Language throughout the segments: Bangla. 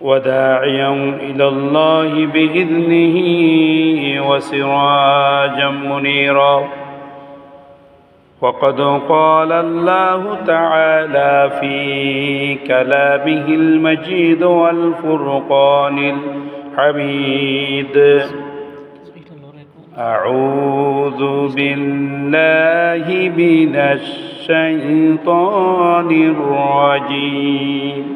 وداعيا إلى الله بإذنه وسراجا منيرا. وقد قال الله تعالى في كلامه المجيد والفرقان الحميد. أعوذ بالله من الشيطان الرجيم.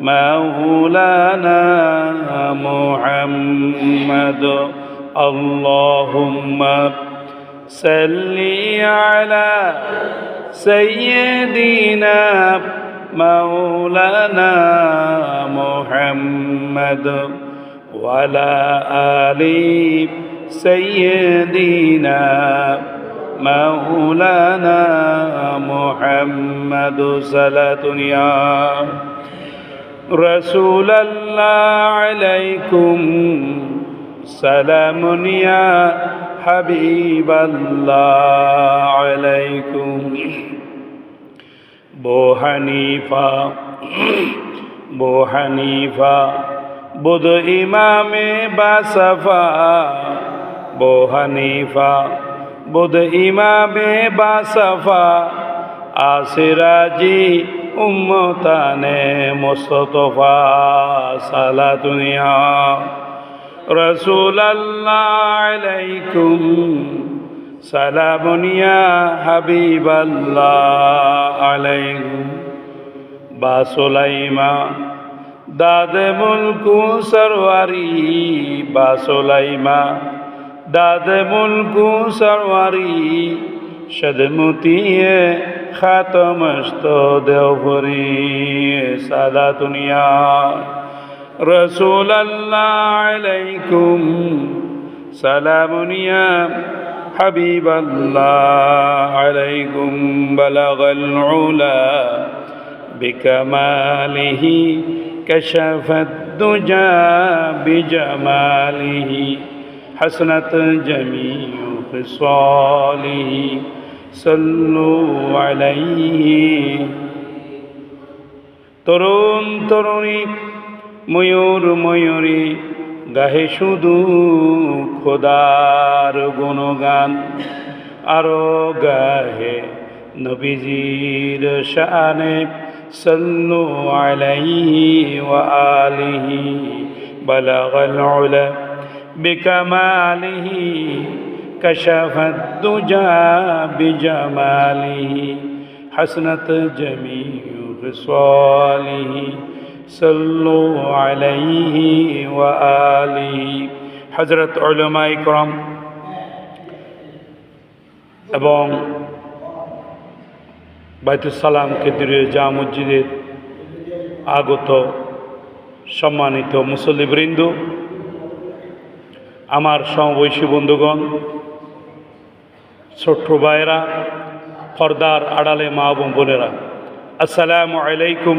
مولانا محمد. اللهم صل على سيدنا مولانا محمد وعلى آل سيدنا مولانا محمد. صلاة يا رسول الله عليكم سلام يا حبيب الله عليكم بو حنیفہ بو حنیفہ بدھ امام باصفا بو حنیفہ بدھ امام باصفا آسرا جی উম্মতানে মুস্তফা সালাতুনিয়া। রসুল আলাইকুম সালামুনিয়া হাবিব আলাইকুম বাসুলাইমা দাদে মুলকু সরওয়ারি। বাসুলাইমা দাদে মুলকু সরওয়ারি। সদমতিয়ে ختمشت دغري سادا يا رسول الله عليكم سلام يا حبيب الله عليكم بلغ العلا بكماله كشف الدجى بجماله. حسنت جميع خصاله. সাল্লু আলাইহি। তরুণ তরুণী, ময়ূর ময়ূরী, গাহে শুধু খোদার গুণগান, আরও গাহে নবীজির শানে সাল্লু আলাইহি ওয়া আলিহি। বালাগাল উলা বিকামালিহি। كشف الدجى بجماله حسنت جميع خصاله صلوا عليه وآله حضرت علماء کرام এবং বাইতুসালাম কেন্দ্রীয় জা মসজিদের আগত সম্মানিত মুসল্লিবৃন্দ আমার সমবয়সী বন্ধুগণ ছোট্ট ভাইয়েরা ফর্দার আড়ালে মা এবং বোনেরা, আসসালামু আলাইকুম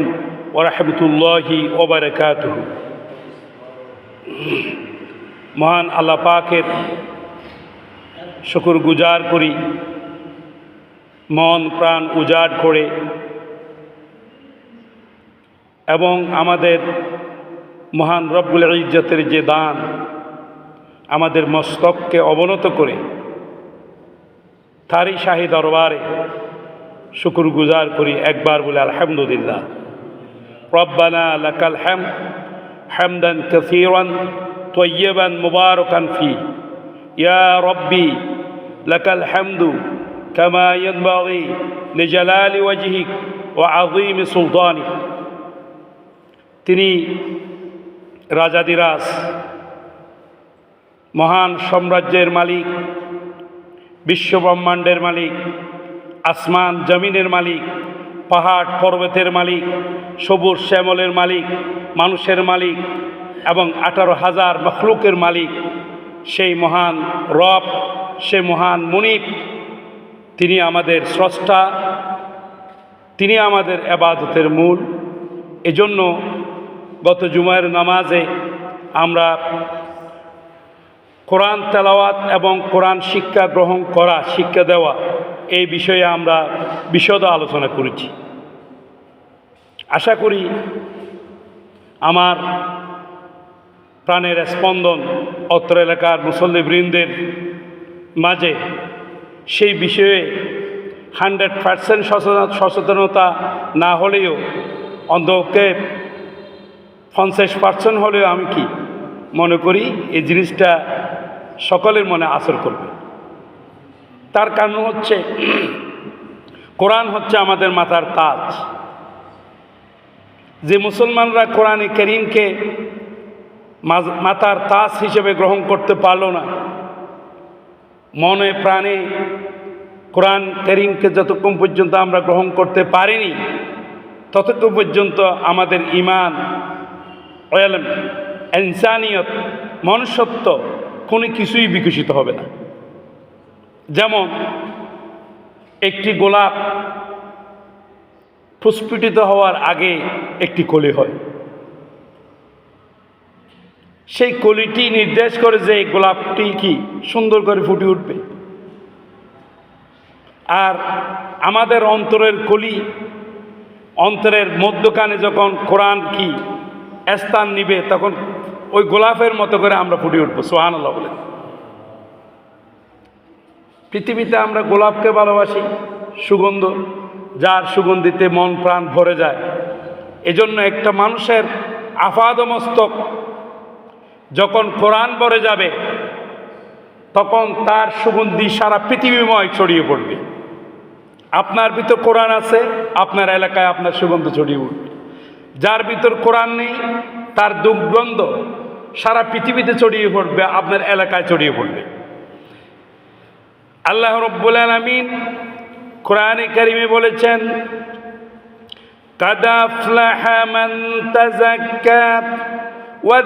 ওরহমতুল্লাহি ওবরাকাত মহান আল্লাহ পাকের শুকুর গুজার করি, মন প্রাণ উজাড় করে এবং আমাদের মহান রব্বুল ইজ্জতের যে দান, আমাদের মস্তককে অবনত করে তারই শাহী দরবারে শুকুর গুজার করি একবার বলে আলহামদুলিল্লাহ রব্বানা লাকাল হ্যাম হামদান কাসীরান طيبا مباركا فيه يا ربي لك الحمد كما ينبغي لجلال وجهك وعظيم سلطانك তিনি রাজাদিরাজ মহান সাম্রাজ্যের মালিক বিশ্বব্রহ্মাণ্ডের মালিক, আসমান জমিনের মালিক, পাহাড় পর্বতের মালিক, সবুজ শ্যামলের মালিক, মানুষের মালিক এবং আঠারো হাজার মখলুকের মালিক। সেই মহান রব, সে মহান মুনিপ তিনি আমাদের স্রষ্টা, তিনি আমাদের আবাদতের মূল। এজন্য গত জুমায়ের নামাজে আমরা কোরআন তেলাওয়াত এবং কোরআন শিক্ষা গ্রহণ করা, শিক্ষা দেওয়া এই বিষয়ে আমরা বিশদ আলোচনা করেছি। আশা করি আমার প্রাণের স্পন্দন অত্র এলাকার মুসল্লিবৃন্দের মাঝে সেই বিষয়ে হান্ড্রেড পার্সেন্ট সচেতনতা না হলেও অন্তকে পঞ্চাশ পার্সেন্ট হলেও আমি কি মনে করি এই জিনিসটা সকলের মনে আসর করবে। তার কারণ হচ্ছে, কোরআন হচ্ছে আমাদের মাথার তাজ। যে মুসলমানরা কোরআনে করিমকে মাতার তাস হিসেবে গ্রহণ করতে পারল না, মনে প্রাণে কোরআন করিমকে যতক্ষণ পর্যন্ত আমরা গ্রহণ করতে পারিনি, ততক্ষণ পর্যন্ত আমাদের ইমান, ওয়ালম, ইনসানিয়ত, মনুষ্যত্ব কোনো কিছুই বিকশিত হবে না। যেমন একটি গোলাপ প্রস্ফুটিত হওয়ার আগে একটি কলি হয়। সেই কলিটি নির্দেশ করে যে এই গোলাপটি কি সুন্দর করে ফুটে উঠবে। আর আমাদের অন্তরের কলি অন্তরের মধ্যখানে যখন কোরআন কি স্থান নিবে তখন ওই গোলাপের মতো করে আমরা ফুটে উঠবো সোহান আল্লাহ বলে। পৃথিবীতে আমরা গোলাপকে ভালোবাসি, সুগন্ধ, যার সুগন্ধিতে মন প্রাণ ভরে যায়। এজন্য একটা মানুষের আফাদমস্তক যখন কোরআন ভরে যাবে, তখন তার সুগন্ধি সারা পৃথিবীময় ছড়িয়ে পড়বে। আপনার ভিতর কোরআন আছে, আপনার এলাকায় আপনার সুগন্ধ ছড়িয়ে উঠবে। যার ভিতর কোরআন নেই, তার দুর্গন্ধ সারা পৃথিবীতে ছড়িয়ে পড়বে, আপনার এলাকায় ছড়িয়ে পড়বে। আল্লাহ রব্বুল আলমিন কোরআনে কারিমে বলেছেন মান তাযাক্কা ওয়া